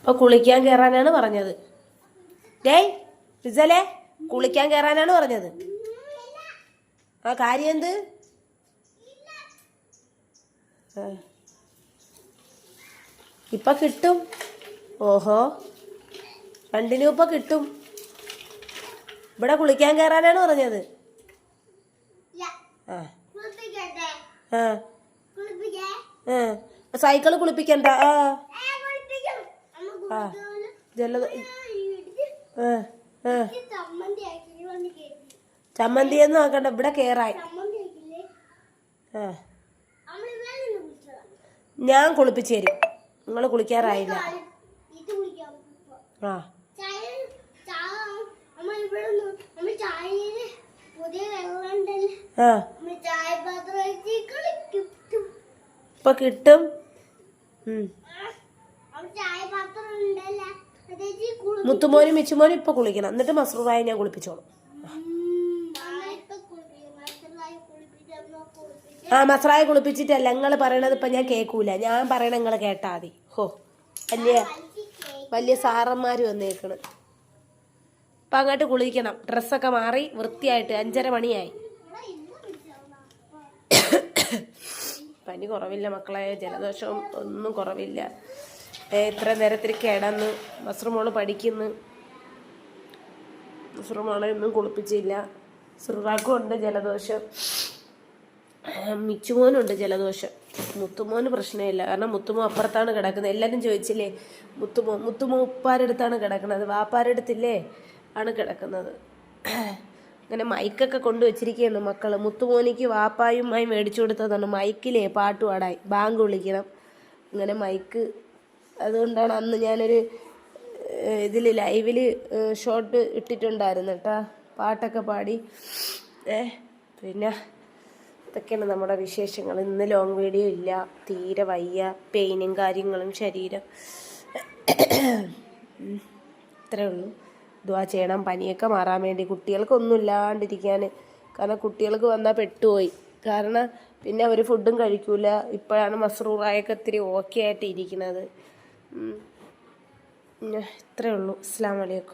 അപ്പൊ കുളിക്കാൻ കയറാനാണ് പറഞ്ഞത്. ഡേയ് റിസലേ കുളിക്കാൻ കയറാനാണ് പറഞ്ഞത്. ആ കാര്യം എന്ത്. ഇപ്പൊ കിട്ടും. ഓഹോ. രണ്ടിനും ഇപ്പൊ കിട്ടും. ഇവിടെ കുളിക്കാൻ കയറാനാണ് പറഞ്ഞത്. ആ. സൈക്കിൾ കുളിപ്പിക്കണ്ട. ആ. ജലദ ചമ്മന്തി ഒന്നും ആക്കണ്ട ഇവിടെ കേറായി ഞാൻ കുളിപ്പിച്ചു തരും. നിങ്ങൾ കുളിക്കാറായില്ല. ആ. ഇപ്പൊ കിട്ടും. മുത്തുമോനും മിച്ചുമോനും ഇപ്പൊ കുളിക്കണം. എന്നിട്ട് മസ്റൂറായി ഞാൻ കുളിപ്പിച്ചോളൂ. ആ മസ്രായ കുളിപ്പിച്ചിട്ടല്ല. നിങ്ങൾ പറയണത് ഇപ്പൊ ഞാൻ കേൾക്കൂല ഞാൻ പറയണ നിങ്ങൾ കേട്ടാ മതി. ഹോ. വലിയ വലിയ സാറന്മാര് വന്നേക്കണ്. ഇപ്പൊ അങ്ങോട്ട് കുളിക്കണം. ഡ്രസ്സൊക്കെ മാറി വൃത്തിയായിട്ട് അഞ്ചര മണിയായി. പനി കുറവില്ല മക്കളെ. ജലദോഷവും ഒന്നും കുറവില്ല. ഇത്ര നേരത്തിൽ കിടന്ന് മസ്റുമോൾ പഠിക്കുന്നു. മസ്റുമോളെ ഒന്നും കുളിപ്പിച്ചില്ല. സുറാക്കും ഉണ്ട് ജലദോഷം മിച്ചുമോനുണ്ട് ജലദോഷം. മുത്തുമോന് പ്രശ്നമില്ല. കാരണം മുത്തുമോ അപ്പുറത്താണ് കിടക്കുന്നത്. എല്ലാവരും ചോദിച്ചില്ലേ മുത്തുമോ മുത്തുമോ ഉപ്പാരെടുത്താണ് കിടക്കുന്നത്? വാപ്പാരെടുത്തില്ലേ ആണ് കിടക്കുന്നത്. അങ്ങനെ മൈക്കൊക്കെ കൊണ്ടു വച്ചിരിക്കുകയാണ് മക്കൾ മുത്തുമോനിക്ക് വാപ്പായുമായി മേടിച്ചു കൊടുത്തതാണ്. മൈക്കിലേ പാട്ട് പാടായി ബാങ്ക് വിളിക്കണം. അങ്ങനെ മൈക്ക് അതുകൊണ്ടാണ് അന്ന് ഞാനൊരു ഇതിൽ ലൈവിൽ ഷോർട്ട് ഇട്ടിട്ടുണ്ടായിരുന്നു കേട്ടാ. പാട്ടൊക്കെ പാടി. ഏ പിന്നെ ഇതൊക്കെയാണ് നമ്മുടെ വിശേഷങ്ങൾ. ഇന്ന് ലോങ് വീഡിയോ ഇല്ല. തീരെ വയ്യ. പെയിനും കാര്യങ്ങളും ശരീരം. ഇത്രേ ഉള്ളൂ. ഇതുവാ ചെയ്യണം. പനിയൊക്കെ മാറാൻ വേണ്ടി കുട്ടികൾക്കൊന്നും ഇല്ലാണ്ടിരിക്കാൻ കാരണം കുട്ടികൾക്ക് വന്നാൽ പെട്ടുപോയി. കാരണം പിന്നെ അവർ ഫുഡും കഴിക്കൂല. ഇപ്പോഴാണ് മസ്റൂറായൊക്കെ ഇത്തിരി ഓക്കെ ആയിട്ട് ഇരിക്കുന്നത് ഉം. പിന്നെ ഇത്രേ ഉള്ളൂ അസ്സാം വലൈക്കും